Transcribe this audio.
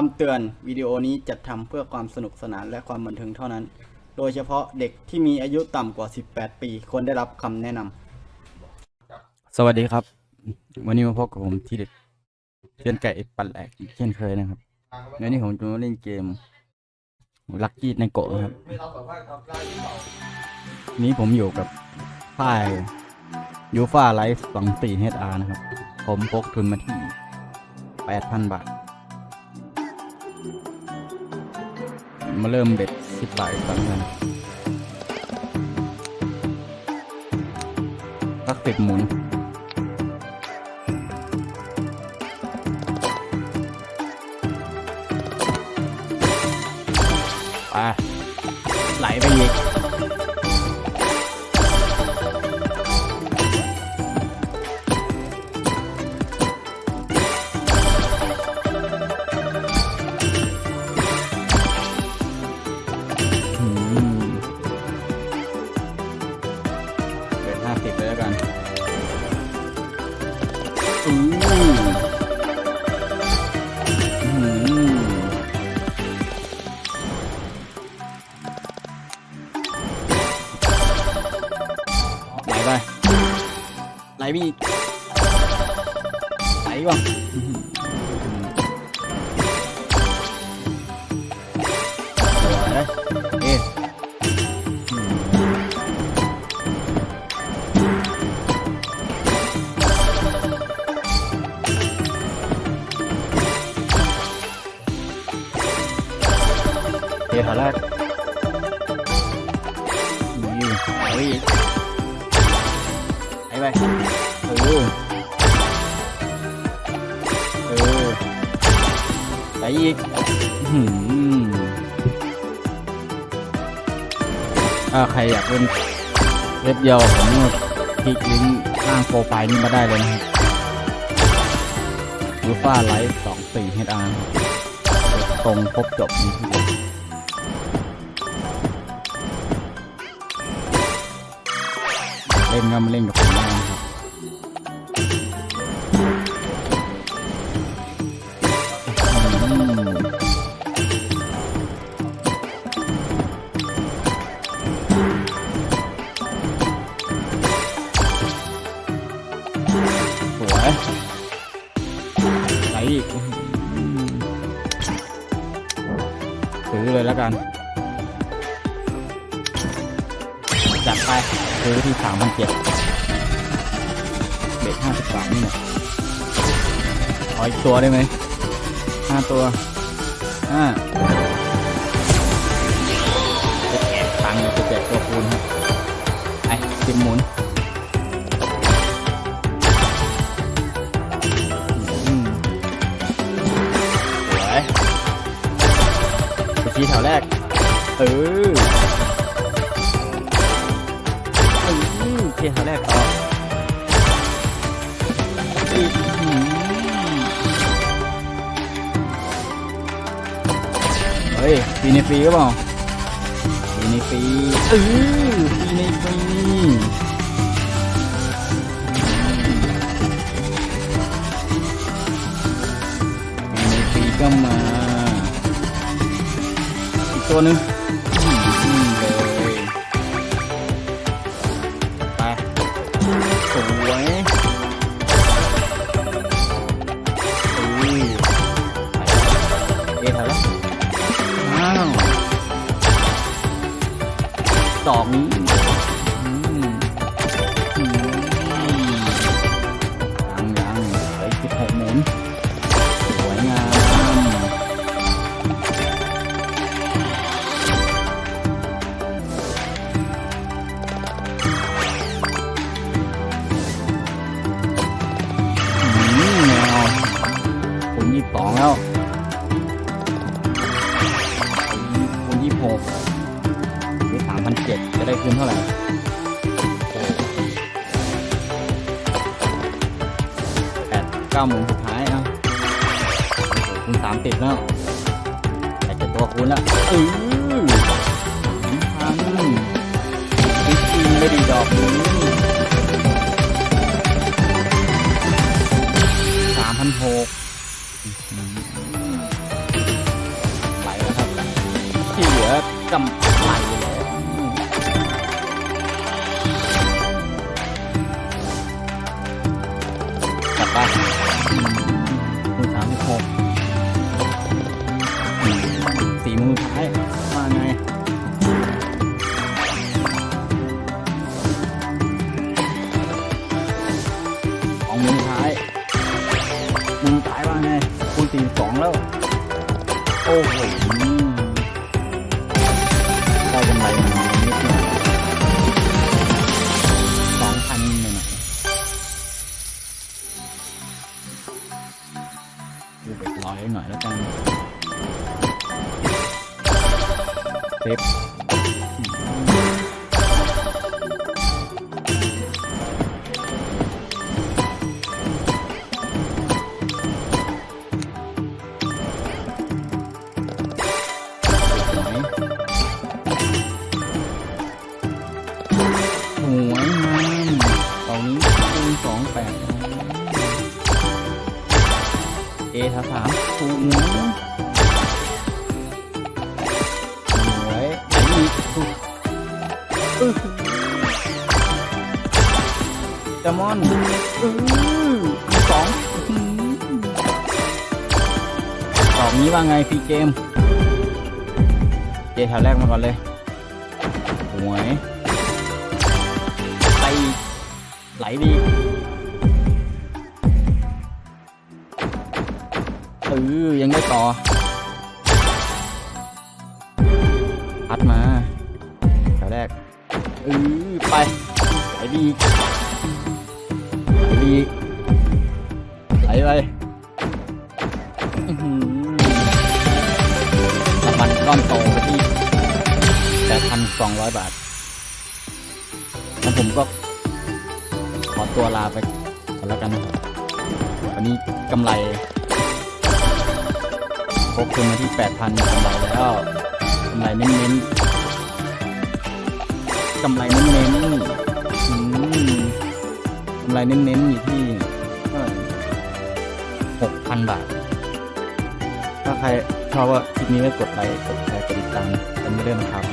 คำเตือนวิดีโอนี้จัดทำเพื่อความสนุกสนานและความบันเทิงเท่านั้น โดยเฉพาะเด็กที่มีอายุต่ำกว่า 18 ปีควรได้รับคำแนะนำสวัสดีครับ วันนี้มาพบกับผมที่เด็กเช่นไก่ปันแหลกเช่นเคยนะครับวันนี้ผมจะมาเล่นเกมลักกี้ในโกะครับ นี้ผมอยู่กับค่ายยูฟาไลฟ์สองสี่เฮดอาร์นะครับ ผมพกทุนมาที่แปดพันบาท มาเริ่มเบ็ดสิบบาทอีกครั้งนะสักเบ็ดหมุน ไปไหลไปอีก อืมไหลไปไหลมีไหลก่อ เดี๋ยวแรกนี่เอาอีกไอ้ไปเออเออไปอีกหืมถ้าใครอยากเล่นเว็บเดียวผมคลิกลิงก์ข้างโปรไฟล์นี้มาได้เลยนะครับยูฟ่าไลฟ์สองสี่เฮดอาร์ตรงครบจบนี้ เล่นก็มาเล่นกับผมได้นะครับอืมสวยไหลอีกอื้อหือซื้อเลยแล้วกัน ไปซื้อที่สามพันเจ็ดเบ็ดห้าสิบบาทนี่แหละขออีกตัวได้ไหมห้าตัวห้าจะแจกตังค์จะแจกตัวคูณครับไอ้สิบหมุนสวยไปชี้แถวแรก เออ อืมเที่ยวแรกต่อกหืมเฮ้ยปีในปีก็เปล่าปีในปีเออปีในปีปีในปีก็มา อีกตัวหนึ่ง ดอมีอืมยังยังไปสิบหกหมุนสวยงามอืมแมวคุณยี่สองแล้วคุณยี่หก เจ็ดจะได้คืนเท่าไหร่แปดเก้าหมุนสุดท้ายเอะคุณสามติดแล้วแต่จะตัวคุณแล้วเออสามพันจริงไม่ดีดอกนี้สามพันหกอืมที่เหลือกำไร สี่สองแล้ว โอ้โหได้กำไรมานิดหน่อยสองพันหน่อยดูเบ็ดร้อยหน่อยแล้วกันเซฟ เอทาสามคูณสวยอันนี้คูณอื้อหือจามอนอื้อสองตอบนี้ว่าไงพี่เกม เจแถวแรกมาก่อนเลยหวยไปไหลดี ออยังได้ต่อพัดมาแถวแรกเออไปไหลดีไหลดีไหลไปอื้อหือรางวัลก้อนโตไปที่แปดพันสองร้อยบาทแล้วผมก็ ขอตัวลาไปก่อนแล้วกันนะครับวันนี้กำไร ครบคืนมาที่ 8,000กำไรแล้วกำไรเน้นๆกำไรเน้นๆอืมกำไรเน้นๆอยู่ที่6,000 บาท ถ้าใครชอบว่าคลิปนี้ก็กดไลค์กดแชร์กดติดตามกันไม่เริ่มครับ